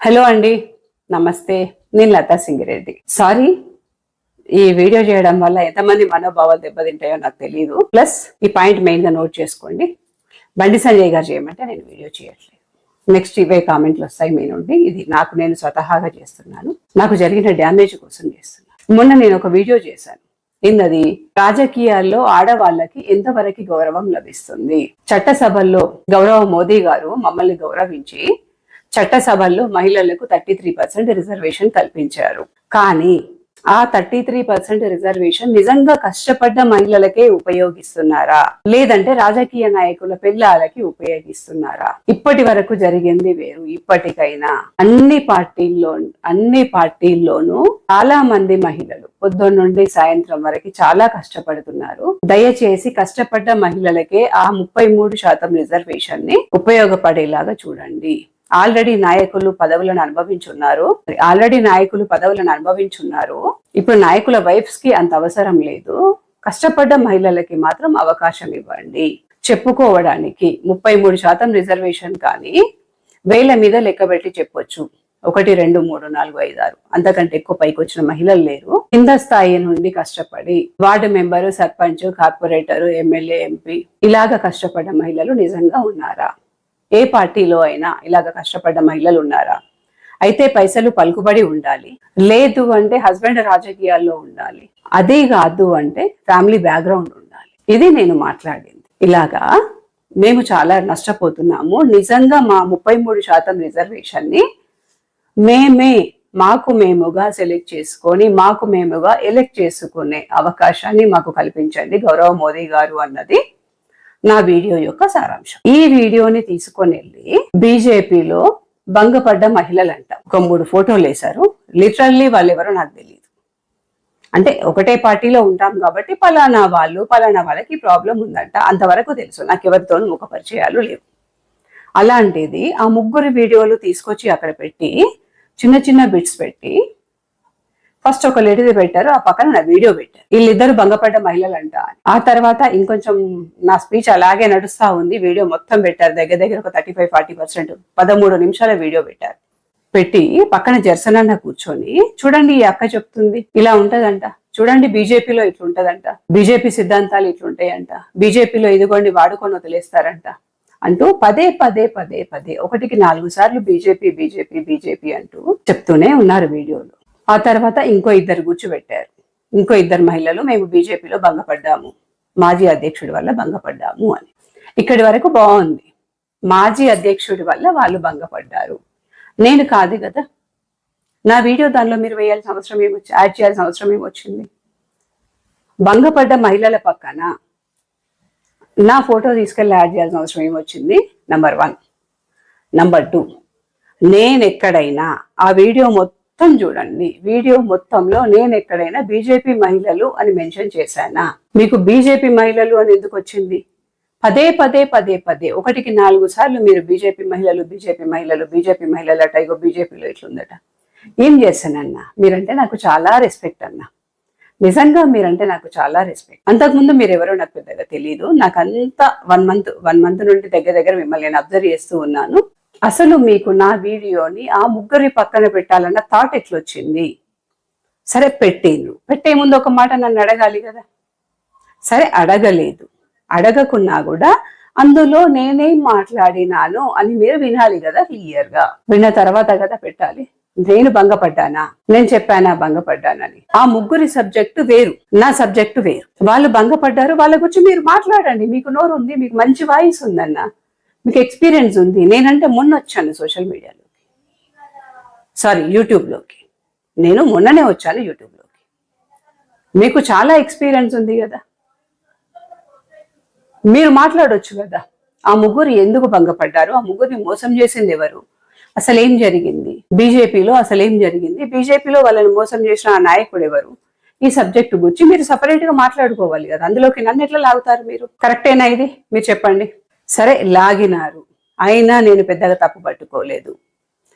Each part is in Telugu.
హలో అండి. నమస్తే. నేను లతా సింగిరెడ్డి. సారీ ఈ వీడియో చేయడం వల్ల ఎంతమంది మనోభావాలు దెబ్బతింటాయో నాకు తెలియదు ప్లస్ ఈ పాయింట్ మెయిన్గా నోట్ చేసుకోండి. బండి సంజయ్ గారు చేయమంటే నేను వీడియో చేయట్లేదు. నెక్స్ట్ ఇవే కామెంట్లు వస్తాయి మీ నుండి. ఇది నాకు నేను స్వతహాగా చేస్తున్నాను. నాకు జరిగిన డ్యామేజ్ కోసం చేస్తున్నాను. మొన్న నేను ఒక వీడియో చేశాను. ఏందది? రాజకీయాల్లో ఆడవాళ్ళకి ఎంతవరకు గౌరవం లభిస్తుంది? చట్టసభల్లో గౌరవ మోదీ గారు మమ్మల్ని గౌరవించి చట్టసభల్లో మహిళలకు థర్టీ త్రీ పర్సెంట్ రిజర్వేషన్ కల్పించారు. కానీ ఆ థర్టీ త్రీ పర్సెంట్ రిజర్వేషన్ నిజంగా కష్టపడ్డ మహిళలకే ఉపయోగిస్తున్నారా? లేదంటే రాజకీయ నాయకుల పిల్లలకి ఉపయోగిస్తున్నారా? ఇప్పటి వరకు జరిగింది వేరు. ఇప్పటికైనా అన్ని పార్టీల్లో అన్ని పార్టీల్లోనూ చాలా మంది మహిళలు పొద్దున్న నుండి సాయంత్రం వరకు చాలా కష్టపడుతున్నారు. దయచేసి కష్టపడ్డ మహిళలకే ఆ ముప్పై మూడు శాతం రిజర్వేషన్ని ఉపయోగపడేలాగా చూడండి. ఆల్రెడీ నాయకులు పదవులను అనుభవించున్నారు. ఆల్రెడీ నాయకులు పదవులను అనుభవించున్నారు. ఇప్పుడు నాయకుల వైఫ్స్కి అంత అవసరం లేదు. కష్టపడ్డ మహిళలకి మాత్రం అవకాశం ఇవ్వండి. చెప్పుకోవడానికి ముప్పై మూడు శాతం రిజర్వేషన్ కానీ వేల మీద లెక్కబెట్టి చెప్పొచ్చు. ఒకటి రెండు మూడు నాలుగు ఐదు ఆరు. అంతకంటే ఎక్కువ పైకి వచ్చిన మహిళలు లేరు. కింద స్థాయి నుండి కష్టపడి ward member sarpanch corporator MLA MP ఇలాగ కష్టపడ్డ మహిళలు నిజంగా ఉన్నారా? ఏ పార్టీలో అయినా ఇలాగ కష్టపడ్డ మహిళలు ఉన్నారా? అయితే పైసలు పలుకుబడి ఉండాలి. లేదు అంటే హస్బెండ్ రాజకీయాల్లో ఉండాలి. అదే కాదు అంటే ఫ్యామిలీ బ్యాక్గ్రౌండ్ ఉండాలి. ఇది నేను మాట్లాడింది. ఇలాగా మేము చాలా నష్టపోతున్నాము. నిజంగా మా ముప్పై మూడు శాతం రిజర్వేషన్ని మేమే మాకు మేముగా సెలెక్ట్ చేసుకొని మాకు మేముగా ఎలెక్ట్ చేసుకునే అవకాశాన్ని మాకు కల్పించండి గౌరవ మోదీ గారు అన్నది. నా వీడియో యొక్క సారాంశం. ఈ వీడియోని తీసుకొని వెళ్ళి బీజేపీలో భంగపడ్డ మహిళలంట. ఒక మూడు ఫోటోలు వేశారు. లిటరల్లీ వాళ్ళు ఎవరో నాకు తెలియదు అంటే ఒకటే పార్టీలో ఉంటాం కాబట్టి పలానా వాళ్ళు పలానా వాళ్ళకి ప్రాబ్లం ఉందంట. అంతవరకు తెలుసు. నాకు ఎవరితోనూ ముఖ పరిచయాలు లేవు. అలాంటిది ఆ ముగ్గురు వీడియోలు తీసుకొచ్చి అక్కడ పెట్టి చిన్న చిన్న బిట్స్ పెట్టి ఫస్ట్ ఒక లేడీది పెట్టారు ఆ పక్కన నా వీడియో పెట్టారు. వీళ్ళిద్దరు భంగపడ్డ మహిళలంట ఆ తర్వాత ఇంకొంచెం నా స్పీచ్ అలాగే నడుస్తా ఉంది వీడియో మొత్తం పెట్టారు. దగ్గర దగ్గర ఒక థర్టీ ఫైవ్ ఫార్టీ పర్సెంట్ పదమూడు నిమిషాల వీడియో పెట్టారు. పెట్టి పక్కన జర్సనన్న కూర్చొని చూడండి ఈ అక్క చెప్తుంది. ఇలా ఉంటదంట. చూడండి బీజేపీలో ఇట్లుంటదంట. బీజేపీ సిద్ధాంతాలు ఇట్లుంటాయంట. బీజేపీలో ఇదిగోండి వాడుకొని వదిలేస్తారంట. అంటూ పదే పదే పదే పదే ఒకటికి నాలుగు సార్లు బీజేపీ బీజేపీ బీజేపీ అంటూ చెప్తూనే ఉన్నారు వీడియోలో. ఆ తర్వాత ఇంకో ఇద్దరు కూర్చోబెట్టారు. ఇంకో ఇద్దరు మహిళలు మేము బీజేపీలో భంగపడ్డాము. మాజీ అధ్యక్షుడి వల్ల భంగపడ్డాము అని. ఇక్కడి వరకు బాగుంది. మాజీ అధ్యక్షుడి వల్ల వాళ్ళు భంగపడ్డారు. నేను కాదు కదా. నా వీడియో దానిలో మీరు వేయాల్సిన అవసరం ఏమొచ్చి యాడ్ చేయాల్సిన అవసరం ఏమొచ్చింది భంగపడ్డ మహిళల పక్కన నా ఫోటో తీసుకెళ్ళి యాడ్ చేయాల్సిన అవసరం ఏమొచ్చింది నంబర్ వన్. Number two. నేను ఎక్కడైనా ఆ వీడియో మొత్తం మొత్తం చూడండి. వీడియో మొత్తంలో నేను ఎక్కడైనా బీజేపీ మహిళలు అని మెన్షన్ చేశానా? మీకు బీజేపీ మహిళలు అని ఎందుకు వచ్చింది? పదే పదే పదే పదే. ఒకటికి నాలుగు సార్లు మీరు బీజేపీ మహిళలు బీజేపీ మహిళలు బీజేపీ మహిళలు అట ఇగో బీజేపీలో ఇట్లుందట. ఏం చేశానన్నా? మీరంటే నాకు చాలా రెస్పెక్ట్ అన్నా. నిజంగా మీరంటే నాకు చాలా రెస్పెక్ట్ అంతకుముందు మీరు ఎవరో నాకు పెద్దగా తెలియదు నాకు అంత వన్ మంత్ వన్ మంత్ నుండి దగ్గర దగ్గర మిమ్మల్ని నేను అబ్జర్వ్ చేస్తూ ఉన్నాను. అసలు మీకు నా వీడియోని ఆ ముగ్గురి పక్కన పెట్టాలన్న థాట్ ఎట్లొచ్చింది? సరే పెట్టేను. పెట్టే ముందు ఒక మాట నన్ను అడగాలి కదా? సరే అడగలేదు. అడగకున్నా కూడా అందులో నేనేం మాట్లాడినాను అని మీరు వినాలి కదా క్లియర్గా విన్న తర్వాత కదా పెట్టాలి. నేను భంగపడ్డానా? నేను చెప్పానా భంగపడ్డానని? ఆ ముగ్గురి సబ్జెక్టు వేరు. నా సబ్జెక్టు వేరు. వాళ్ళు భంగపడ్డారు. వాళ్ళ గురించి మీరు మాట్లాడండి. మీకు నోరు ఉంది మీకు మంచి వాయిస్ ఉందన్న. మీకు ఎక్స్పీరియన్స్ ఉంది. నేనంటే మొన్న వచ్చాను సోషల్ మీడియాలోకి సారీ యూట్యూబ్లోకి నేను మొన్ననే వచ్చాను యూట్యూబ్లోకి మీకు చాలా ఎక్స్పీరియన్స్ ఉంది కదా. మీరు మాట్లాడొచ్చు కదా. ఆ ముగ్గురు ఎందుకు భంగపడ్డారు? ఆ ముగ్గురిని మోసం చేసింది ఎవరు? అసలు ఏం జరిగింది? బీజేపీలో అసలు ఏం జరిగింది? బీజేపీలో వాళ్ళని మోసం చేసిన ఆ నాయకుడు ఎవరు? ఈ సబ్జెక్ట్ గురించి మీరు సపరేట్గా మాట్లాడుకోవాలి కదా. అందులోకి నన్ను ఎట్లా లాగుతారు మీరు? కరెక్టేనా ఇది? మీరు చెప్పండి. సరే లాగినారు. అయినా నేను పెద్దగా తప్పు పట్టుకోలేదు.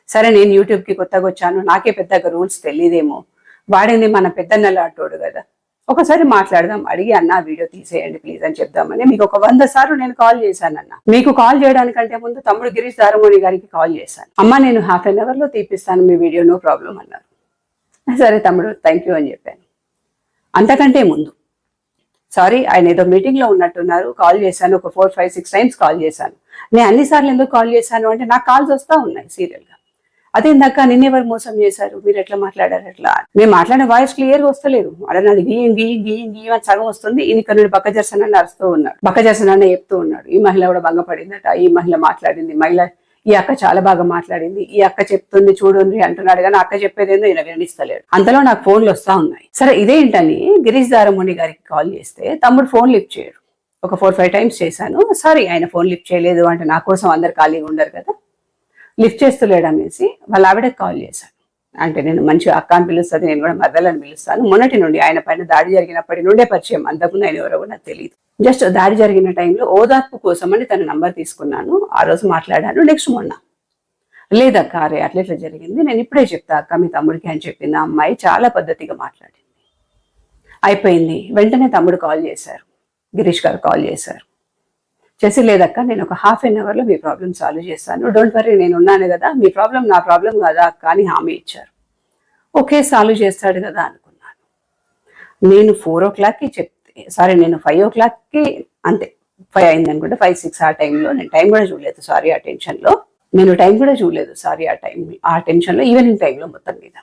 సరే నేను యూట్యూబ్కి కొత్తగా వచ్చాను. నాకే పెద్దగా రూల్స్ తెలియదేమో వాడిని మన పెద్దన్నలాంటోడు కదా. ఒకసారి మాట్లాడదాం. అడిగి అన్న వీడియో తీసేయండి ప్లీజ్ అని చెప్దామని. మీకు ఒక వంద సార్లు నేను కాల్ చేశాను అన్న మీకు కాల్ చేయడానికంటే ముందు తమ్ముడు గిరీష్ దారమోని గారికి కాల్ చేశాను. అమ్మ నేను హాఫ్ అన్ అవర్లో తీపిస్తాను మీ వీడియో. నో ప్రాబ్లం అన్నారు. సరే తమ్ముడు థ్యాంక్ యూ అని చెప్పాను. అంతకంటే ముందు సారీ ఆయన ఏదో మీటింగ్లో ఉన్నట్టున్నారు. కాల్ చేశాను ఒక four five six times call చేశాను. నేను అన్నిసార్లు ఎందుకు కాల్ చేశాను అంటే నాకు కాల్స్ వస్తా ఉన్నాయి సీరియల్గా. అదే ఇందాక నిన్నెవరు మోసం చేశారు? మీరు ఎట్లా మాట్లాడారు? ఎట్లా? నేను మాట్లాడిన వాయిస్ క్లియర్ వస్తలేదు. అలా నాది గీయం గీయం గీయం గీయం అని సగం వస్తుంది. ఇన్ని నుండి బక్క జర్సన్ అరుస్తూ ఉన్నాడు. బక్క జర్సన్ చెప్తూ ఉన్నాడు. ఈ మహిళ కూడా భంగపడిందట. ఈ మహిళ మాట్లాడింది. మహిళ ఈ అక్క చాలా బాగా మాట్లాడింది. ఈ అక్క చెప్తుంది చూడండి అంటున్నాడు కానీ అక్క చెప్పేది ఏందో ఈయన వినిస్తలేడు అంతలో నాకు ఫోన్లు వస్తా ఉన్నాయి. సరే ఇదేంటని గిరీష్ దారముని గారికి కాల్ చేస్తే తమ్ముడు ఫోన్ లిఫ్ట్ చేయడు. ఒక ఫోర్ ఫైవ్ టైమ్స్ చేశాను. సారీ ఆయన ఫోన్ లిఫ్ట్ చేయలేదు అంటే నా కోసం అందరు ఖాళీగా ఉండరు కదా. లిఫ్ట్ చేస్తలేడు అనేసి వాళ్ళ ఆవిడకి కాల్ చేశాను అంటే నేను మంచి అక్క అని పిలుస్తుంది నేను కూడా మరదలని పిలుస్తాను. మొన్నటి నుండి ఆయన పైన దాడి జరిగినప్పటి నుండే పరిచయం. అంతకుముందు ఆయన ఎవరో కూడా నాకు తెలియదు జస్ట్ దాడి జరిగిన టైంలో ఓదార్పు కోసం అని తన నంబర్ తీసుకున్నాను. ఆ రోజు మాట్లాడాను. నెక్స్ట్ మొన్న. లేదక్క అరే అట్లా ఇట్లా జరిగింది? నేను ఇప్పుడే చెప్తా అక్క మీ తమ్ముడికి అని చెప్పింది. ఆ అమ్మాయి చాలా పద్ధతిగా మాట్లాడింది. అయిపోయింది. వెంటనే తమ్ముడు కాల్ చేశారు. గిరీష్ గారు కాల్ చేశారు. చేసి లేదక్క నేను ఒక హాఫ్ అన్ అవర్లో మీ ప్రాబ్లం సాల్వ్ చేస్తాను. డోంట్ వరీ నేను ఉన్నాను కదా. మీ ప్రాబ్లం నా ప్రాబ్లం కదా అక్క అని హామీ ఇచ్చారు. ఓకే సాల్వ్ చేస్తాడు కదా అనుకున్నాను. నేను ఫోర్ ఓ క్లాక్కి చెప్ సారీ నేను ఫైవ్ ఓ క్లాక్కి అంతే ఫైవ్ అయింది అనుకుంటే ఫైవ్ సిక్స్ ఆ టైంలో నేను టైం కూడా చూడలేదు సారీ ఆ టెన్షన్లో నేను టైం కూడా చూడలేదు సారీ ఆ టైం ఆ టెన్షన్లో ఈవినింగ్ టైంలో మొత్తం మీద.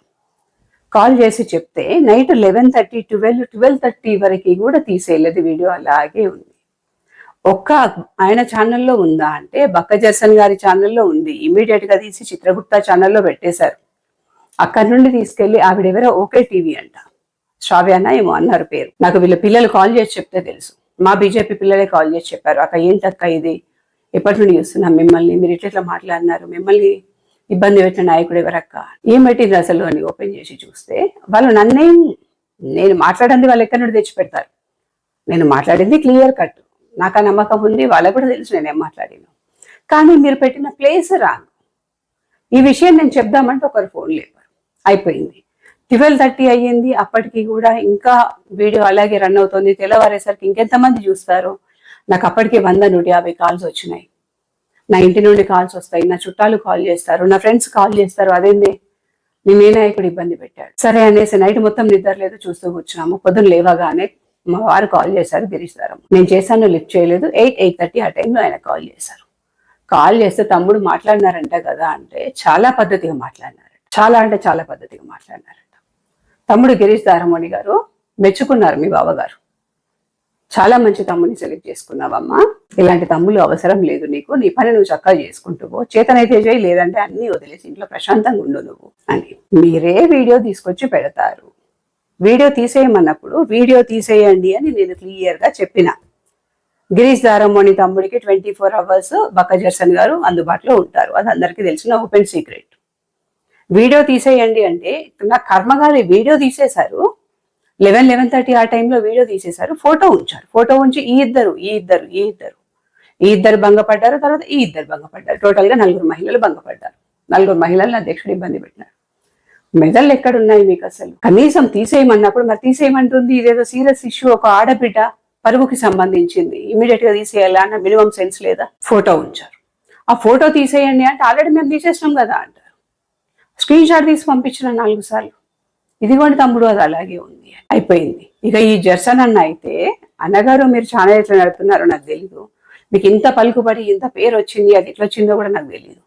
కాల్ చేసి చెప్తే night eleven thirty twelve twelve thirty వరకు కూడా తీసేయలేదు వీడియో అలాగే ఉంది. ఒక్క ఆయన ఛానల్లో ఉందా అంటే బక్క జర్సన్ గారి ఛానల్లో ఉంది. ఇమీడియట్గా తీసి చిత్రగుప్త ఛానల్లో పెట్టేశారు. అక్కడి నుండి తీసుకెళ్ళి ఆవిడెవరో ఓకే టీవీ అంట. శ్రావ్యాన ఏమో అన్నారు పేరు. నాకు వీళ్ళ పిల్లలు కాల్ చేసి చెప్తే తెలుసు. మా బీజేపీ పిల్లలే కాల్ చేసి చెప్పారు. అక్క ఏంటక్క ఇది? ఎప్పటి నుండి చూస్తున్నాం మిమ్మల్ని? మీరు ఇట్లా ఇట్లా మాట్లాడినారు. మిమ్మల్ని ఇబ్బంది పెట్టిన నాయకుడు ఎవరక్క? ఏం అసలు అని ఓపెన్ చేసి చూస్తే వాళ్ళు నన్నే నేను మాట్లాడింది వాళ్ళు ఎక్కడి నుండి తెచ్చి పెడతారు? నేను మాట్లాడింది క్లియర్ కట్. నాకు ఆ నమ్మకం ఉంది వాళ్ళకు కూడా తెలుసు నేనేం మాట్లాడినా. కానీ మీరు పెట్టిన ప్లేస్ రాంగ్. ఈ విషయం నేను చెప్దామంటే ఒకరు ఫోన్ లేపారు. అయిపోయింది. ట్వెల్వ్ థర్టీ అయ్యింది. అప్పటికి కూడా ఇంకా వీడియో అలాగే రన్ అవుతుంది. తెల్లవారేసరికి ఇంకెంతమంది చూస్తారు? నాకు అప్పటికి వంద నూట యాభై కాల్స్ వచ్చినాయి. నా ఇంటి నుండి కాల్స్ వస్తాయి. నా చుట్టాలు కాల్ చేస్తారు. నా ఫ్రెండ్స్ కాల్ చేస్తారు. అదేంది? నిన్నే నాయకుడు ఇబ్బంది పెట్టాడు. సరే అనేసి నైట్ మొత్తం నిద్ర లేదు. చూస్తూ కూర్చున్నాము. పొద్దున్న లేవగానే మా వారు కాల్ చేశారు. గిరీష్ గారు నేను చేశాను లిఫ్ట్ చేయలేదు. ఎయిట్ ఎయిట్ థర్టీ ఆ టైంలో ఆయన కాల్ చేశారు. కాల్ చేస్తే తమ్ముడు మాట్లాడినారంట కదా అంటే చాలా పద్ధతిగా మాట్లాడినారు. చాలా అంటే చాలా పద్ధతిగా మాట్లాడినారు. తమ్ముడు గిరీష్ దారమణి గారు మెచ్చుకున్నారు మీ బావగారు. చాలా మంచి తమ్ముడిని సెలెక్ట్ చేసుకున్నావమ్మా. ఇలాంటి తమ్ముళ్ళు అవసరం లేదు నీకు. నీ పని నువ్వు చక్కగా చేసుకుంటువు చేతనైతే చేయి లేదంటే అన్ని వదిలేసి ఇంట్లో ప్రశాంతంగా ఉండు నువ్వు అని మీరే వీడియో తీసుకొచ్చి పెడతారు. వీడియో తీసేయమన్నప్పుడు వీడియో తీసేయండి అని నేను క్లియర్గా చెప్పిన. గిరీష్ దారమ్మని తమ్ముడికి ట్వంటీ ఫోర్ అవర్స్ బక్క జర్సన్ గారు అందుబాటులో ఉంటారు. అది అందరికీ తెలిసిన ఓపెన్ సీక్రెట్. వీడియో తీసేయండి అంటే నా కర్మగారి వీడియో తీసేశారు. లెవెన్ లెవెన్ థర్టీ ఆ టైంలో వీడియో తీసేశారు. ఫోటో ఉంచారు. ఫోటో ఉంచి ఈ ఇద్దరు ఈ ఇద్దరు ఈ ఇద్దరు. ఈ ఇద్దరు భంగపడ్డారు తర్వాత ఈ ఇద్దరు భంగపడ్డారు. టోటల్గా నలుగురు మహిళలు భంగపడ్డారు. నలుగురు మహిళలను అధ్యక్షుడు ఇబ్బంది పెట్టినారు. మెదళ్ళు ఎక్కడున్నాయి మీకు అసలు? కనీసం తీసేయమన్నప్పుడు మరి తీసేయమంటుంది. ఇదేదో సీరియస్ ఇష్యూ. ఒక ఆడబిడ్డ పరుగుకి సంబంధించింది. ఇమీడియట్గా తీసేయాలా అన్న మినిమం సెన్స్ లేదా? ఫోటో ఉంచారు. ఆ ఫోటో తీసేయండి అంటే ఆల్రెడీ మేము తీసేసినాం కదా అంటారు స్క్రీన్ షాట్ తీసి పంపించిన నాలుగు సార్లు. ఇదిగోండి తమ్ముడు అది అలాగే ఉంది. అయిపోయింది. ఇక ఈ జర్సన్ అన్న అయితే అన్నగారు మీరు చాలా ఎట్లా నడుపుతున్నారో నాకు తెలీదు. మీకు ఇంత పలుకుబడి ఇంత పేరు వచ్చింది అది ఎట్లా వచ్చిందో కూడా నాకు తెలియదు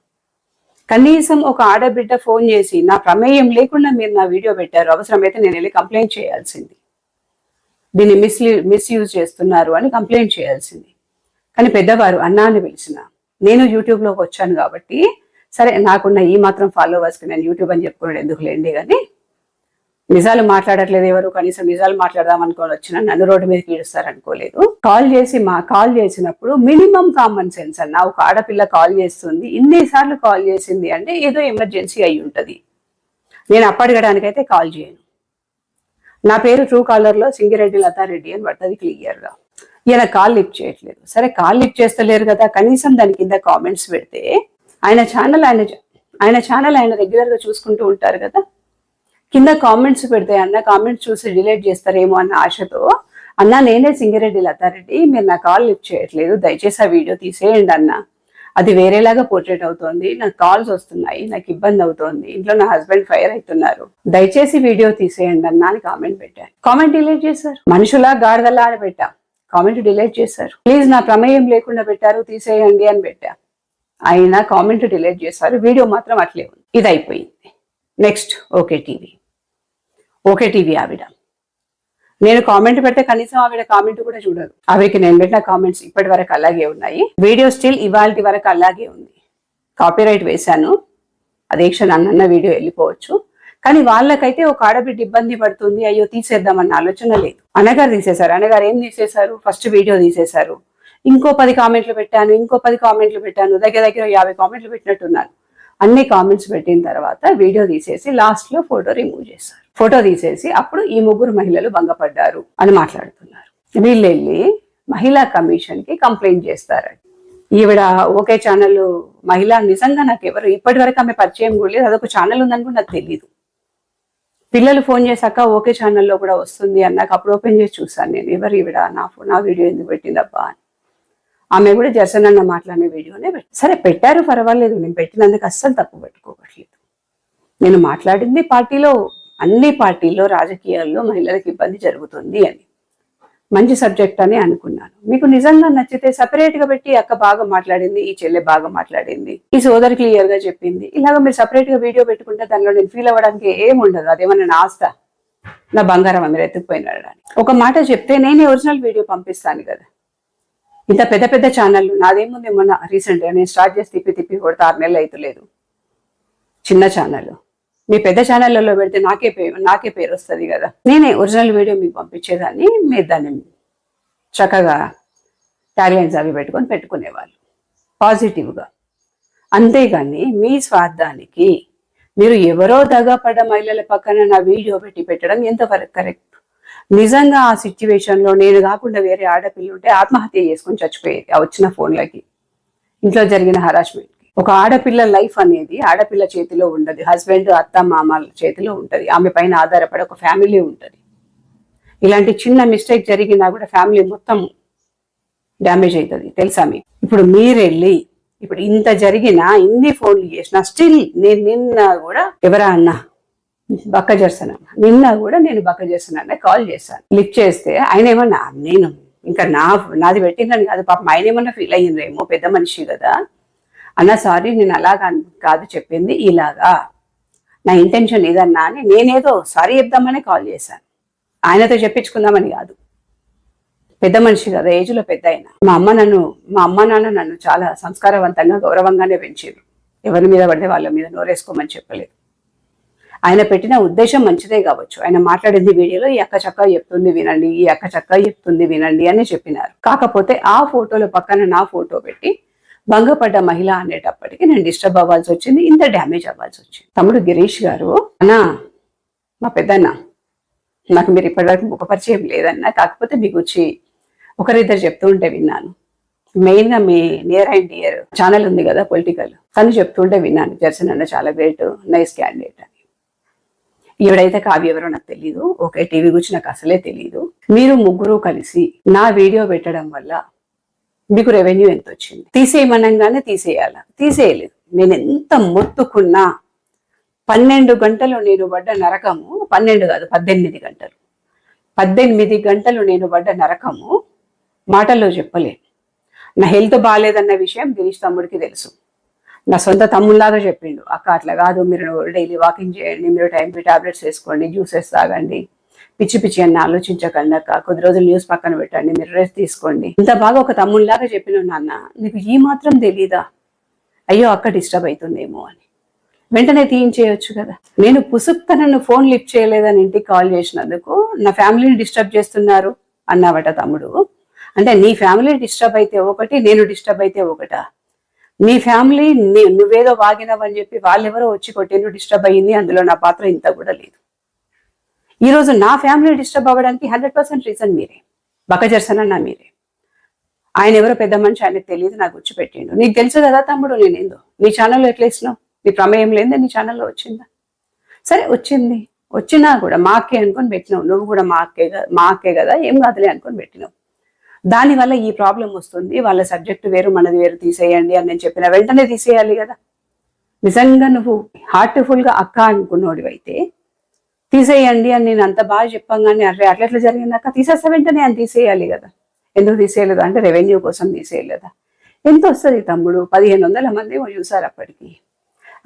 కనీసం ఒక ఆడబిడ్డ ఫోన్ చేసి నా ప్రమేయం లేకుండా మీరు నా వీడియో పెట్టారు అవసరమైతే నేను వెళ్ళి కంప్లైంట్ చేయాల్సింది. దీన్ని మిస్ మిస్యూజ్ చేస్తున్నారు అని కంప్లైంట్ చేయాల్సింది. కానీ పెద్దవారు అన్నా అని పిలిచిన. నేను యూట్యూబ్లోకి వచ్చాను కాబట్టి సరే నాకున్న ఈ మాత్రం ఫాలోవర్స్కి నేను యూట్యూబ్ అని చెప్పుకున్నాడు ఎందుకు లేండి కానీ నిజాలు మాట్లాడట్లేదు ఎవరు కనీసం నిజాలు మాట్లాడదాం అనుకోని వచ్చిన నన్ను రోడ్డు మీద పీడుస్తారు అనుకోలేదు. కాల్ చేసి మా కాల్ చేసినప్పుడు మినిమం కామన్ సెన్స్ అన్న ఒక ఆడపిల్ల కాల్ చేస్తుంది ఇన్నిసార్లు కాల్ చేసింది అంటే ఏదో ఎమర్జెన్సీ అయి ఉంటుంది. నేను అప్పడగడానికైతే కాల్ చేయను. నా పేరు ట్రూ కాలర్లో సింగిరెడ్డి లతారెడ్డి అని పడుతుంది క్లియర్గా ఈయన కాల్ లిఫ్ట్ చేయట్లేదు. సరే కాల్ లిఫ్ట్ చేస్తలేరు కదా కనీసం దాని కింద కామెంట్స్ పెడితే ఆయన ఛానల్ ఆయన ఆయన ఛానల్ ఆయన రెగ్యులర్గా చూసుకుంటూ ఉంటారు కదా. కింద కామెంట్స్ పెడితే అన్న కామెంట్స్ చూసి డిలీట్ చేస్తారేమో అన్న ఆశతో అన్న నేనే సింగిరెడ్డి లతారెడ్డి మీరు నా కాల్ లిఫ్ట్ చేయట్లేదు దయచేసి ఆ వీడియో తీసేయండి అన్న. అది వేరేలాగా పోర్ట్రేట్ అవుతోంది నాకు కాల్స్ వస్తున్నాయి నాకు ఇబ్బంది అవుతోంది ఇంట్లో నా హస్బెండ్ ఫైర్ అవుతున్నారు. దయచేసి వీడియో తీసేయండి అన్న అని కామెంట్ పెట్టాను కామెంట్ డిలీట్ చేశారు. మనుషులా గాడిదలా అని పెట్టా. కామెంట్ డిలీట్ చేశారు. ప్లీజ్ నా ప్రమేయం లేకుండా పెట్టారు తీసేయండి అని పెట్టా. అయినా కామెంట్ డిలీట్ చేశారు. వీడియో మాత్రం అట్లే ఉంది. ఇది అయిపోయింది next okay TV okay TV ఆవిడ. నేను కామెంట్ పెడితే కనీసం ఆవిడ కామెంట్ కూడా చూడదు. ఆవిడకి నేను పెట్టిన కామెంట్స్ ఇప్పటి వరకు అలాగే ఉన్నాయి. వీడియో స్టిల్ ఇవాళ వరకు అలాగే ఉంది. కాపీరైట్ వేశాను. అదే క్షణం అన్న వీడియో వెళ్ళిపోవచ్చు. కానీ వాళ్ళకైతే ఒక ఆడబిడ్డ ఇబ్బంది పడుతుంది. అయ్యో తీసేద్దామన్న ఆలోచన లేదు. అనగారు తీసేశారు. అనగారు ఏం తీసేశారు? ఫస్ట్ వీడియో తీసేశారు. ఇంకో పది కామెంట్లు పెట్టాను ఇంకో పది కామెంట్లు పెట్టాను దగ్గర దగ్గర యాభై కామెంట్లు పెట్టినట్టున్నాను అన్ని కామెంట్స్ పెట్టిన తర్వాత వీడియో తీసేసి లాస్ట్లో ఫోటో రిమూవ్ చేశారు. ఫోటో తీసేసి అప్పుడు ఈ ముగ్గురు మహిళలు భంగపడ్డారు అని మాట్లాడుతున్నారు. వీళ్ళు వెళ్ళి మహిళా కమిషన్కి కంప్లైంట్ చేస్తారని ఈవిడ ఓకే ఛానల్ మహిళ నిజంగా నాకు ఎవరు ఇప్పటి వరకు ఆమె పరిచయం కూడా లేదు అదొక ఛానల్ ఉందని కూడా నాకు తెలియదు పిల్లలు ఫోన్ చేశాక ఓకే ఛానల్లో కూడా వస్తుంది అన్నాక అప్పుడు ఓపెన్ చేసి చూసాను నేను ఎవరు ఈవిడ? నా ఫోన్ నా వీడియో ఎందుకు పెట్టిందబ్బా అని. ఆమె కూడా జర్సన్ అన్న మాట్లాడిన వీడియోనే పెట్టి సరే పెట్టారు పర్వాలేదు నేను పెట్టినందుకు అస్సలు తప్పు పెట్టుకోవట్లేదు. నేను మాట్లాడింది పార్టీలో అన్ని పార్టీల్లో రాజకీయాల్లో మహిళలకు ఇబ్బంది జరుగుతుంది అని. మంచి సబ్జెక్ట్ అని అనుకున్నాను. మీకు నిజంగా నచ్చితే సపరేట్గా పెట్టి అక్క బాగా మాట్లాడింది ఈ చెల్లె బాగా మాట్లాడింది ఈ సోదరి క్లియర్గా చెప్పింది. ఇలాగ మీరు సపరేట్గా వీడియో పెట్టుకుంటే దానిలో నేను ఫీల్ అవ్వడానికి ఏం ఉండదు అదేమన్నా నా ఆస్త నా బంగారం మీరు ఎత్తుకుపోయినాడు ఒక మాట చెప్తే నేను ఒరిజినల్ వీడియో పంపిస్తాను కదా. ఇంత పెద్ద పెద్ద ఛానళ్ళు నాదేముంది మొన్న రీసెంట్గా నేను స్టార్ట్ చేసి తిప్పి తిప్పి కొడితే ఆరు నెలలు అవుతలేదు చిన్న ఛానల్ మీ పెద్ద ఛానళ్ళలో పెడితే నాకే పేరు నాకే పేరు వస్తుంది కదా. నేనే ఒరిజినల్ వీడియో మీకు పంపించేదాన్ని మీరు దాన్ని చక్కగా ట్యాగ్లైన్స్ అవి పెట్టుకొని పెట్టుకునేవాళ్ళు. పాజిటివ్గా అంతేగాని మీ స్వార్థానికి మీరు ఎవరో దగపడ్డ మహిళల పక్కన నా వీడియో పెట్టి పెట్టడం ఎంతవరకు కరెక్ట్ నిజంగా ఆ సిచ్యువేషన్లో నేను కాకుండా వేరే ఆడపిల్ల ఉంటే ఆత్మహత్య చేసుకొని చచ్చిపోయేది ఆ వచ్చిన ఫోన్లకి ఇంట్లో జరిగిన హరాస్మెంట్కి. ఒక ఆడపిల్ల లైఫ్ అనేది ఆడపిల్ల చేతిలో ఉండదు. హస్బెండ్ అత్త మామల చేతిలో ఉంటది. ఆమె పైన ఆధారపడి ఒక ఫ్యామిలీ ఉంటుంది. ఇలాంటి చిన్న మిస్టేక్ జరిగినా కూడా ఫ్యామిలీ మొత్తం డ్యామేజ్ అవుతుంది తెలుసా మీకు? ఇప్పుడు మీరెళ్ళి ఇప్పుడు ఇంత జరిగినా ఇన్ని ఫోన్లు చేసినా స్టిల్ నేను నిన్న కూడా ఎవరా అన్నా బక్క చేస్తాను నిన్న కూడా నేను బక్క చేస్తానన్న కాల్ చేశాను. లిఫ్ట్ చేస్తే ఆయన ఏమన్నా నేను ఇంకా నా నాది పెట్టిందని కాదు పాపం ఆయన ఏమన్నా ఫీల్ అయ్యిందేమో పెద్ద మనిషి కదా. అన్న సారీ నేను అలాగా కాదు చెప్పింది ఇలాగా. నా ఇంటెన్షన్ ఇదన్నా అని నేనేదో సారీ చెప్దామని కాల్ చేశాను. ఆయనతో చెప్పించుకుందామని కాదు. పెద్ద మనిషి కదా ఏజ్లో పెద్ద ఆయన మా అమ్మ నన్ను మా అమ్మ నాన్న నన్ను చాలా సంస్కారవంతంగా గౌరవంగానే పెంచారు ఎవరి మీద పడితే వాళ్ళ మీద నోరేసుకోమని చెప్పలేదు. ఆయన పెట్టిన ఉద్దేశం మంచిదే కావచ్చు. ఆయన మాట్లాడింది వీడియోలో ఈ అక్క చక్క చెప్తుంది వినండి ఈ అక్క చక్క చెప్తుంది వినండి అని చెప్పినారు. కాకపోతే ఆ ఫోటోల పక్కన నా ఫోటో పెట్టి భంగపడ్డ మహిళ అనేటప్పటికి నేను డిస్టర్బ్ అవ్వాల్సి వచ్చింది ఇంత డ్యామేజ్ అవ్వాల్సి వచ్చింది. తమ్ముడు గిరీష్ గారు అన్నా మా పెద్దన్న నాకు మీరు ఇప్పటివరకు ఒక పరిచయం లేదన్నా కాకపోతే మీకు వచ్చి ఒకరిద్దరు చెప్తూ ఉంటే విన్నాను. మెయిన్గా మీ నియర్ అండ్ డియర్ ఛానల్ ఉంది కదా పొలిటికల్ తను చెప్తుంటే విన్నాను. జర్సన్ అన్న చాలా గ్రేట్ నైస్ క్యాండిడేట్ అని. ఈవిడైతే కావ్య ఎవరో నాకు తెలియదు ఓకే టీవీ గురించి నాకు అసలే తెలియదు మీరు ముగ్గురు కలిసి నా వీడియో పెట్టడం వల్ల మీకు రెవెన్యూ ఎంత వచ్చింది తీసేయమనంగానే తీసేయాల? తీసేయలేదు. నేను ఎంత మొత్తుకున్నా పన్నెండు గంటలు నేను పడ్డ నరకము పన్నెండు కాదు పద్దెనిమిది గంటలు. పద్దెనిమిది గంటలు నేను పడ్డ నరకము మాటల్లో చెప్పలేను. నా హెల్త్ బాగాలేదన్న విషయం గిరీష్ తమ్ముడికి తెలుసు. నా సొంత తమ్ముళ్ళలాగా చెప్పిండు. అక్క అట్లా కాదు మీరు డైలీ వాకింగ్ చేయండి మీరు టైంకి టాబ్లెట్స్ వేసుకోండి జ్యూసెస్ తాగండి. పిచ్చి పిచ్చి అని ఆలోచించకండి అక్క. కొద్ది రోజులు న్యూస్ పక్కన పెట్టండి మీరు రెస్ట్ తీసుకోండి. ఇంత బాగా ఒక తమ్ముళ్ళలాగా చెప్పిన నాన్న నీకు ఈ మాత్రం తెలీదా? అయ్యో అక్క డిస్టర్బ్ అవుతుందేమో అని. వెంటనే తీయించేయొచ్చు కదా. నేను పుసుక్త నన్ను ఫోన్ లిఫ్ట్ చేయలేదని ఇంటికి కాల్ చేసినందుకు నా ఫ్యామిలీని డిస్టర్బ్ చేస్తున్నారు అన్నావట తమ్ముడు. అంటే నీ ఫ్యామిలీ డిస్టర్బ్ అయితే ఒకటి నేను డిస్టర్బ్ అయితే ఒకటా? నీ ఫ్యామిలీ నీ- నువ్వేదో వాగినావని చెప్పి వాళ్ళెవరో వచ్చి కొట్టేను డిస్టర్బ్ అయ్యింది అందులో నా పాత్ర ఇంత కూడా లేదు. ఈ రోజు నా ఫ్యామిలీ డిస్టర్బ్ అవ్వడానికి హండ్రెడ్ పర్సెంట్ రీజన్ మీరే. బకజర్సనన్నా మీరే. ఆయన ఎవరో పెద్ద మనిషి ఆయనకు తెలియదు నాకు వచ్చి పెట్టిండు. నీకు తెలుసు కదా తమ్ముడు నేనేందో నీ ఛానల్లో ఎట్లా ఇచ్చినావు నీ ప్రమేయం లేదా నీ ఛానల్లో వచ్చిందా? సరే వచ్చింది. వచ్చినా కూడా మా అక్కే అనుకొని పెట్టినావు. నువ్వు కూడా మా అక్కే మా అక్కే కదా ఏం కాదులే అనుకొని పెట్టినావు. దానివల్ల ఈ ప్రాబ్లం వస్తుంది వాళ్ళ సబ్జెక్ట్ వేరు మనది వేరు తీసేయండి అని నేను చెప్పిన వెంటనే తీసేయాలి కదా. నిజంగా నువ్వు హార్ట్ఫుల్గా అక్క అనుకున్నోడివి అయితే తీసేయండి అని నేను అంత బాగా చెప్పంగానే అట్లా అట్లా ఎట్లా జరిగిందాక తీసేస్తా వెంటనే అని తీసేయాలి కదా. ఎందుకు తీసేయలేదు అంటే రెవెన్యూ కోసం తీసేయలేదా ఎంత వస్తుంది తమ్ముడు? పదిహేను వందల మంది ఏమో చూసారు అప్పటికి.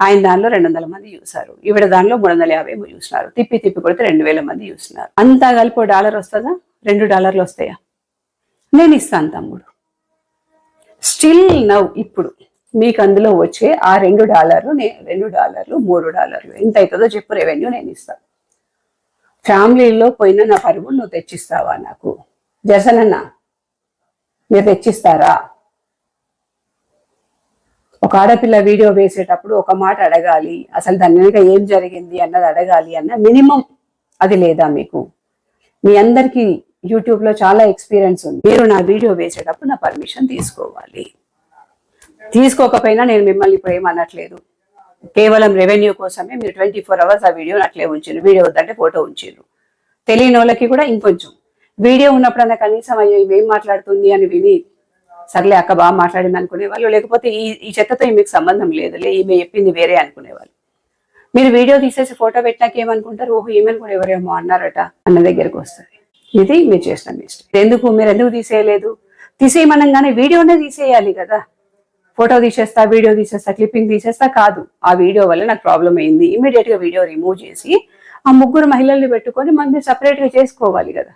ఆయన దానిలో రెండు వందల మంది చూసారు. ఈవిడ దానిలో మూడు వందల యాభై చూసినారు. తిప్పి తిప్పి కొడితే రెండు వేల మంది చూసినారు. అంతా కలిపి డాలర్ వస్తుందా? రెండు డాలర్లు వస్తాయా? నేను ఇస్తాను తమ్ముడు. స్టిల్ నవ్ ఇప్పుడు మీకు అందులో వచ్చే ఆ రెండు డాలర్లు నేను రెండు డాలర్లు మూడు డాలర్లు ఎంత అవుతుందో చెప్పు రెవెన్యూ నేను ఇస్తాను. ఫ్యామిలీలో పోయిన నా పరువులు నువ్వు తెచ్చిస్తావా నాకు? జసనన్న మీరు తెచ్చిస్తారా? ఒక ఆడపిల్ల వీడియో వేసేటప్పుడు ఒక మాట అడగాలి అసలు దాని వెనుక ఏం జరిగింది అన్నది అడగాలి అన్న మినిమం అది లేదా మీకు? మీ అందరికీ యూట్యూబ్లో చాలా ఎక్స్పీరియన్స్ ఉంది. మీరు నా వీడియో వేసేటప్పుడు నా పర్మిషన్ తీసుకోవాలి. తీసుకోకపోయినా నేను మిమ్మల్ని ఇప్పుడు ఏమనట్లేదు. కేవలం రెవెన్యూ కోసమే మీరు ట్వంటీ ఫోర్ అవర్స్ ఆ వీడియో అట్లే ఉంచారు వీడియో వద్దంటే ఫోటో ఉంచారు తెలియని వాళ్ళకి కూడా ఇంకొంచెం. వీడియో ఉన్నప్పుడన్నా కనీసం అయ్యో ఇవేం మాట్లాడుతుంది అని విని సర్లే అక్క బాగా మాట్లాడింది అనుకునేవాళ్ళు లేకపోతే ఈ ఈ చెత్తతో ఈమెకు సంబంధం లేదులే ఈమె చెప్పింది వేరే అనుకునేవాళ్ళు మీరు వీడియో తీసేసి ఫోటో పెట్టినాక ఏమనుకుంటారు? ఓహో ఈమెను కూడా ఎవరేమో అన్నారట అన్న దగ్గరకు వస్తుంది ఇది మీరు చేసిన మిస్టేక్ ఎందుకు? మీరు ఎందుకు తీసేయలేదు? తీసేయమనగానే వీడియోనే తీసేయాలి కదా. ఫోటో తీసేస్తా వీడియో తీసేస్తా క్లిప్పింగ్ తీసేస్తా కాదు. ఆ వీడియో వల్ల నాకు ప్రాబ్లం అయింది. ఇమీడియట్గా వీడియో రిమూవ్ చేసి ఆ ముగ్గురు మహిళల్ని పెట్టుకొని మనం సపరేట్గా చేసుకోవాలి కదా.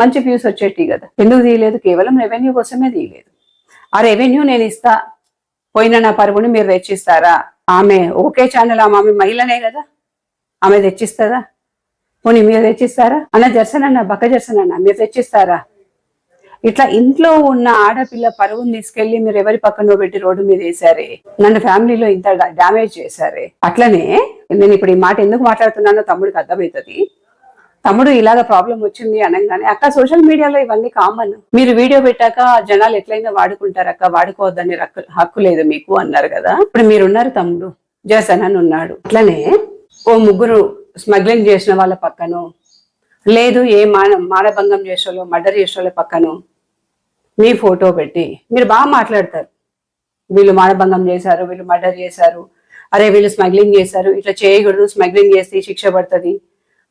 మంచి వ్యూస్ వచ్చేటి కదా. ఎందుకు తీయలేదు? కేవలం రెవెన్యూ కోసమే తీయలేదు. ఆ రెవెన్యూ నేను ఇస్తా. పోయిన నా పరువుని మీరు తెచ్చిస్తారా? ఆమె ఓకే ఛానల్ ఆమె ఆమె మహిళనే కదా. ఆమె తెచ్చిస్తుందా? పోనీ మీరు తెచ్చిస్తారా? అన్న జర్సన్ అన్న బక్క జర్సన్ అన్న మీరు తెచ్చిస్తారా? ఇట్లా ఇంట్లో ఉన్న ఆడపిల్ల పరువుని తీసుకెళ్ళి మీరు ఎవరి పక్కన పెట్టి రోడ్డు మీద వేసారే నన్ను ఫ్యామిలీలో ఇంత డామేజ్ చేశారే? అట్లనే నేను ఇప్పుడు ఈ మాట ఎందుకు మాట్లాడుతున్నానో తమ్ముడికి అర్థమవుతుంది తమ్ముడు ఇలాగ ప్రాబ్లం వచ్చింది అనగానే అక్క సోషల్ మీడియాలో ఇవన్నీ కామన్. మీరు వీడియో పెట్టాక జనాలు ఎట్లయినా వాడుకుంటారు అక్క వాడుకోవద్దని హక్కు లేదు మీకు అన్నారు కదా. ఇప్పుడు మీరున్నారు తమ్ముడు జసన్ అని ఉన్నాడు. అట్లనే ఓ ముగ్గురు స్మగ్లింగ్ చేసిన వాళ్ళ పక్కను లేదు ఏ మాన మానభంగం చేసేవాళ్ళు మర్డర్ చేసేవాళ్ళ పక్కను మీ ఫోటో పెట్టి మీరు బాగా మాట్లాడతారు. వీళ్ళు మానభంగం చేశారు వీళ్ళు మర్డర్ చేశారు అరే వీళ్ళు స్మగ్లింగ్ చేశారు ఇట్లా చేయకూడదు స్మగ్లింగ్ చేస్తే శిక్ష పడుతుంది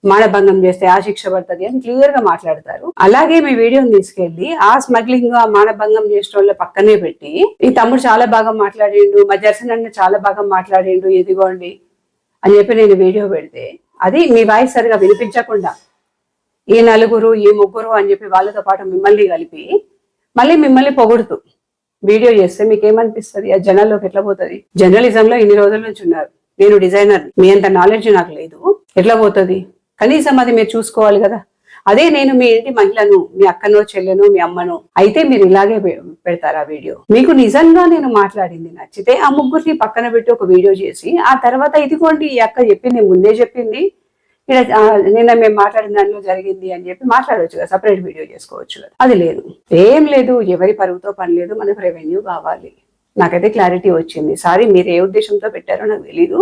మానభంగం చేస్తే ఆ శిక్ష పడుతుంది అని క్లియర్గా మాట్లాడతారు. అలాగే మీ వీడియోని తీసుకెళ్ళి ఆ స్మగ్లింగ్ ఆ మానభంగం చేసిన వాళ్ళ పక్కనే పెట్టి ఈ తమ్ముడు చాలా బాగా మాట్లాడిండు మా జర్సన్ అన్న చాలా బాగా మాట్లాడిండు ఇదిగోండి అని చెప్పి నేను వీడియో పెడితే అది మీ వాయిస్ సరిగా వినిపించకుండా ఈ నలుగురు ఈ ముగ్గురు అని చెప్పి వాళ్ళతో పాటు మిమ్మల్ని కలిపి మళ్ళీ మిమ్మల్ని పొగుడుతూ వీడియో చేస్తే మీకు ఏమనిపిస్తుంది ఆ జనాల్లోకి ఎట్లా పోతుంది? జర్నలిజంలో ఇన్ని రోజుల నుంచి ఉన్నారు. నేను డిజైనర్ మీ అంత నాలెడ్జ్ నాకు లేదు. ఎట్లా పోతుంది? కనీసం అది మీరు చూసుకోవాలి కదా. అదే నేను మీ ఇంటి మహిళను మీ అక్కనో చెల్లెనో మీ అమ్మను అయితే మీరు ఇలాగే పెడతారు ఆ వీడియో. మీకు నిజంగా నేను మాట్లాడింది నచ్చితే ఆ ముగ్గురిని పక్కన పెట్టి ఒక వీడియో చేసి ఆ తర్వాత ఇదిగోండి ఈ అక్క చెప్పింది ముందే చెప్పింది ఇక్కడ నిన్న మేము మాట్లాడిన దానిలో జరిగింది అని చెప్పి మాట్లాడవచ్చు కదా సపరేట్ వీడియో చేసుకోవచ్చు కదా. అది లేదు. ఏం లేదు ఎవరి పరుగుతో పని లేదు మనకు రెవెన్యూ కావాలి. నాకైతే క్లారిటీ వచ్చింది. సారీ మీరు ఏ ఉద్దేశంతో పెట్టారో నాకు తెలీదు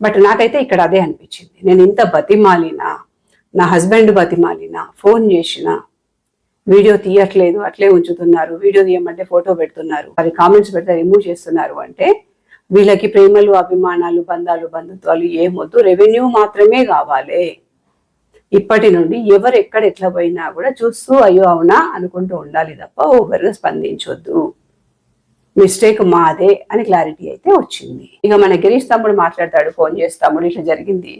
బట్ నాకైతే ఇక్కడ అదే అనిపించింది. నేను ఇంత బతిమాలినా నా హస్బెండ్ బతిమాలినా ఫోన్ చేసినా వీడియో తీయట్లేదు అట్లే ఉంచుతున్నారు వీడియో తీయమంటే ఫోటో పెడుతున్నారు వారి కామెంట్స్ పెడితే రిమూవ్ చేస్తున్నారు అంటే వీళ్ళకి ప్రేమలు అభిమానాలు బంధాలు బంధుత్వాలు ఏమొద్దు రెవెన్యూ మాత్రమే కావాలి. ఇప్పటి నుండి ఎవరు ఎక్కడ ఎట్లా పోయినా కూడా చూస్తూ అయ్యో అవునా అనుకుంటూ ఉండాలి తప్ప ఓవర్గా స్పందించొద్దు. మిస్టేక్ మాదే అని క్లారిటీ అయితే వచ్చింది. ఇక మన గిరీష్ తమ్ముడు మాట్లాడతాడు ఫోన్ చేసి తమ్ముడు ఇట్లా జరిగింది.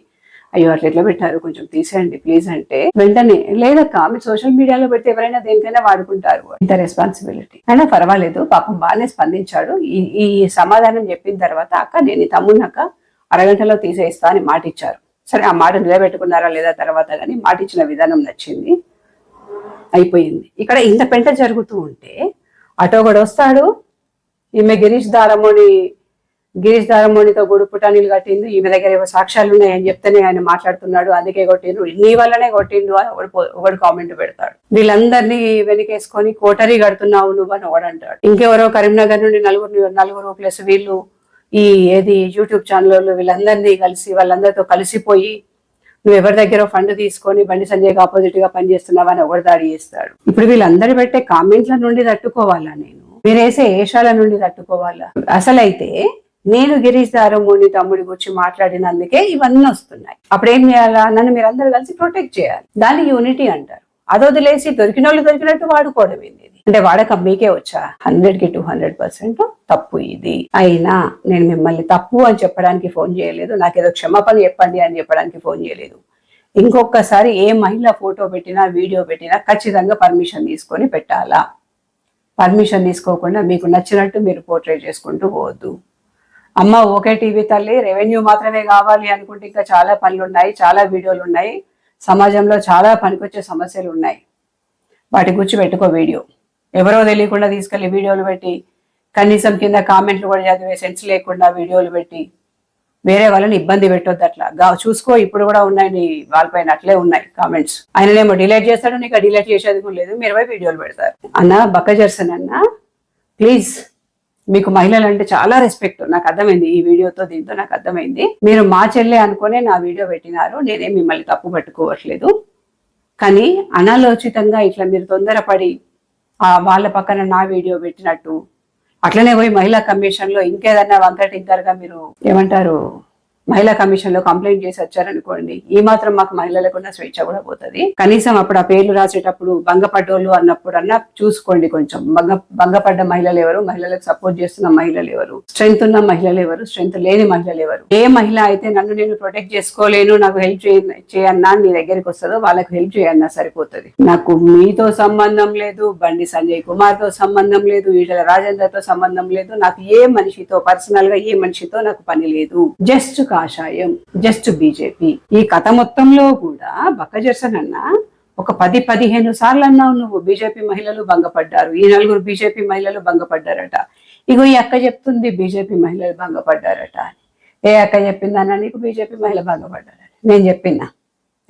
అయ్యో అట్లా ఎట్లా పెట్టారు? కొంచెం తీసేయండి ప్లీజ్ అంటే వెంటనే. లేదక్క మీరు సోషల్ మీడియాలో పెడితే ఎవరైనా దేనికైనా వాడుకుంటారు. ఇంత రెస్పాన్సిబిలిటీ అయినా పర్వాలేదు పాపం బాగానే స్పందించాడు. ఈ ఈ సమాధానం చెప్పిన తర్వాత అక్క నేను తమ్మున్నాక అరగంటలో తీసేస్తా అని మాట ఇచ్చారు సరే ఆ మాట నిలబెట్టుకున్నారా లేదా తర్వాత కానీ మాట ఇచ్చిన విధానం నచ్చింది. అయిపోయింది. ఇక్కడ ఇంత పెంట జరుగుతూ ఉంటే అటో ఒకడు వస్తాడు. ఈమె గిరీష్ దారముని గిరీష్ దారమోణితో గుడి పుటానీలు కట్టిండు ఈమె దగ్గర ఏవో సాక్ష్యాలు ఉన్నాయని చెప్తేనే ఆయన మాట్లాడుతున్నాడు. అందుకే కొట్టిండు నీ వల్లనే కొట్టిండు అని ఒకడు ఒకడు కామెంట్ పెడతాడు. వీళ్ళందరినీ వెనకేసుకొని కోటరీ కడుతున్నావు నువ్వు అని ఒకడు అంటాడు. ఇంకెవరో కరీంనగర్ నుండి నలుగురు నలుగురు ప్లస్ వీళ్ళు ఈ ఏది యూట్యూబ్ ఛానల్ వీళ్ళందరినీ కలిసి వాళ్ళందరితో కలిసిపోయి నువ్వు ఎవరి దగ్గర ఫండ్ తీసుకొని బండి సంజయ్కి ఆపోజిట్గా పనిచేస్తున్నావని ఒకటి దాడి చేస్తాడు. ఇప్పుడు వీళ్ళందరూ పెట్టే కామెంట్ల నుండి తట్టుకోవాలా నేను? వేరేసే ఏషాల నుండి తట్టుకోవాలా? అసలైతే నేను గిరీష్ దారమోని తమ్ముడి గురించి మాట్లాడినందుకే ఇవన్నీ వస్తున్నాయి. అప్పుడు ఏం చేయాలా? నన్ను మీరు అందరు కలిసి ప్రొటెక్ట్ చేయాలి. దాన్ని యూనిటీ అంటారు. అది వదిలేసి దొరికిన వాళ్ళు దొరికినట్టు వాడుకోవడం ఏంది అంటే వాడకం మీకే వచ్చా? హండ్రెడ్కి టూ హండ్రెడ్ పర్సెంట్ తప్పు ఇది. అయినా నేను మిమ్మల్ని తప్పు అని చెప్పడానికి ఫోన్ చేయలేదు. నాకేదో క్షమాపణ చెప్పండి అని చెప్పడానికి ఫోన్ చేయలేదు. ఇంకొకసారి ఏ మహిళ ఫోటో పెట్టినా వీడియో పెట్టినా ఖచ్చితంగా పర్మిషన్ తీసుకొని పెట్టాలా? పర్మిషన్ తీసుకోకుండా మీకు నచ్చినట్టు మీరు పోర్ట్రేట్ చేసుకుంటూ పోవద్దు. అమ్మ ఓకే టీవీ తల్లి రెవెన్యూ మాత్రమే కావాలి అనుకుంటే ఇంకా చాలా పనులు ఉన్నాయి చాలా వీడియోలు ఉన్నాయి సమాజంలో చాలా పనికొచ్చే సమస్యలు ఉన్నాయి వాటి గురించి పెట్టుకో వీడియో. ఎవరో తెలియకుండా తీసుకెళ్ళి వీడియోలు పెట్టి కనీసం కింద కామెంట్లు కూడా చదివే సెన్స్ లేకుండా వీడియోలు పెట్టి వేరే వాళ్ళని ఇబ్బంది పెట్టొద్దు అట్లా. చూసుకో ఇప్పుడు కూడా ఉన్నాయి వాళ్ళపైన అట్లే ఉన్నాయి కామెంట్స్. ఆయననేమో డిలీట్ చేస్తాడు నీకు డిలీట్ చేసేది కూడా లేదు మీరు పోయి వీడియోలు పెడతారు. అన్న బక్క జర్సన్ అన్న ప్లీజ్. మీకు మహిళలు అంటే చాలా రెస్పెక్ట్ నాకు అర్థమైంది ఈ వీడియోతో దీంతో నాకు అర్థమైంది. మీరు మా చెల్లె అనుకునే నా వీడియో పెట్టినారు. నేనే మిమ్మల్ని తప్పు పట్టుకోవట్లేదు. కానీ అనాలోచితంగా ఇట్లా మీరు తొందరపడి ఆ వాళ్ళ పక్కన నా వీడియో పెట్టినట్టు అట్లనే పోయి మహిళా కమిషన్లో ఇంకేదన్నా వంకటింకర్గా మీరు ఏమంటారు? మహిళా కమిషన్లో కంప్లైంట్ చేసి వచ్చారనుకోండి ఈ మాత్రం మాకు మహిళలకు ఉన్న స్వేచ్ఛ కూడా పోతుంది. కనీసం అప్పుడు ఆ పేర్లు రాసేటప్పుడు భంగపడ్డోళ్ళు అన్నప్పుడు అన్నా చూసుకోండి కొంచెం. భంగ భంగపడ్డ మహిళలు ఎవరు? మహిళలకు సపోర్ట్ చేస్తున్న మహిళలు ఎవరు? స్ట్రెంత్ ఉన్న మహిళలు ఎవరు? స్ట్రెంత్ లేని మహిళలు ఎవరు? ఏ మహిళ అయితే నన్ను నేను ప్రొటెక్ట్ చేసుకోలేను నాకు హెల్ప్ చేయన్నా నీ దగ్గరికి వస్తుందో వాళ్ళకి హెల్ప్ చేయన్నా సరిపోతుంది. నాకు మీతో సంబంధం లేదు బండి సంజయ్ కుమార్తో సంబంధం లేదు ఈటల రాజేందర్తో సంబంధం లేదు నాకు ఏ మనిషితో పర్సనల్గా ఏ మనిషితో నాకు పని లేదు. జస్ట్ కాషాయం జస్ట్ బీజేపీ ఈ కథ మొత్తంలో కూడా బక్కజర్సన్ అన్న ఒక పది పదిహేను సార్లు అన్నావు నువ్వు బీజేపీ మహిళలు భంగపడ్డారు. ఈ నలుగురు బీజేపీ మహిళలు భంగపడ్డారట. ఇగో ఈ అక్క చెప్తుంది బీజేపీ మహిళలు భంగపడ్డారట అని. ఏ అక్క చెప్పిందన్నా నీకు బీజేపీ మహిళ భంగపడ్డారట నేను చెప్పినా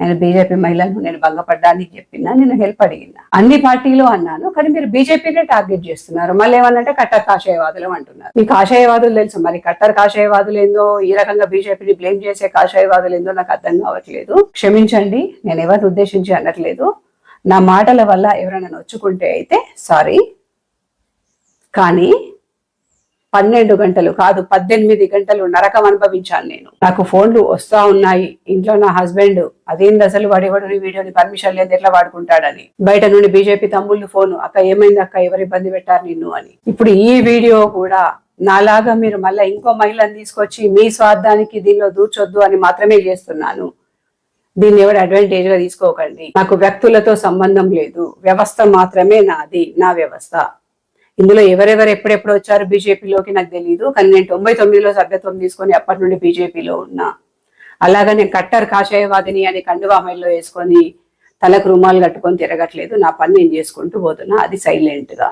నేను బీజేపీ మహిళలను నేను భంగపడ్డానికి చెప్పినా నేను హెల్ప్ అడిగినా. అన్ని పార్టీలు అన్నాను కానీ మీరు బీజేపీనే టార్గెట్ చేస్తున్నారు. మళ్ళీ ఏమన్నంటే కట్టర్ కాషాయవాదులు అంటున్నారు. మీ కాషాయవాదులు తెలుసు మరి కట్టర్ కాషాయవాదులు ఏందో ఈ రకంగా బీజేపీని బ్లేమ్ చేసే కాషాయవాదులు ఏందో నాకు అర్థం కావట్లేదు. క్షమించండి నేను ఎవరిని ఉద్దేశించి అనట్లేదు. నా మాటల వల్ల ఎవరైనా నొచ్చుకుంటే అయితే సారీ కానీ పన్నెండు గంటలు కాదు పద్దెనిమిది గంటలు నరకం అనుభవించాను నేను. నాకు ఫోన్లు వస్తా ఉన్నాయి. ఇంట్లో నా హస్బెండ్ అదేంది అసలు వాడేవాడు నీ వీడియోని పర్మిషన్ లేదు ఎట్లా వాడుకుంటాడని. బయట నుండి బీజేపీ తమ్ముళ్ళు ఫోన్ అక్క ఏమైంది అక్క? ఎవరు ఇబ్బంది పెట్టారు నిన్ను? అని. ఇప్పుడు ఈ వీడియో కూడా నాలాగా మీరు మళ్ళీ ఇంకో మహిళను తీసుకొచ్చి మీ స్వార్థానికి దీనిలో దూర్చొద్దు అని మాత్రమే చేస్తున్నాను. దీన్ని ఎవరు అడ్వాంటేజ్గా తీసుకోకండి. నాకు వ్యక్తులతో సంబంధం లేదు. వ్యవస్థ మాత్రమే నాది నా వ్యవస్థ. ఇందులో ఎవరెవరు ఎప్పుడెప్పుడు వచ్చారు బీజేపీలోకి నాకు తెలియదు కానీ నేను తొంభై తొమ్మిదిలో సభ్యత్వం తీసుకొని అప్పటి నుండి బీజేపీలో ఉన్నా. అలాగా నేను కట్టర్ కాషాయవాదిని అని కండువామైల్లో వేసుకొని తలకు రుమాలు కట్టుకొని తిరగట్లేదు నా పని నేను చేసుకుంటూ పోతున్నా అది సైలెంట్గా.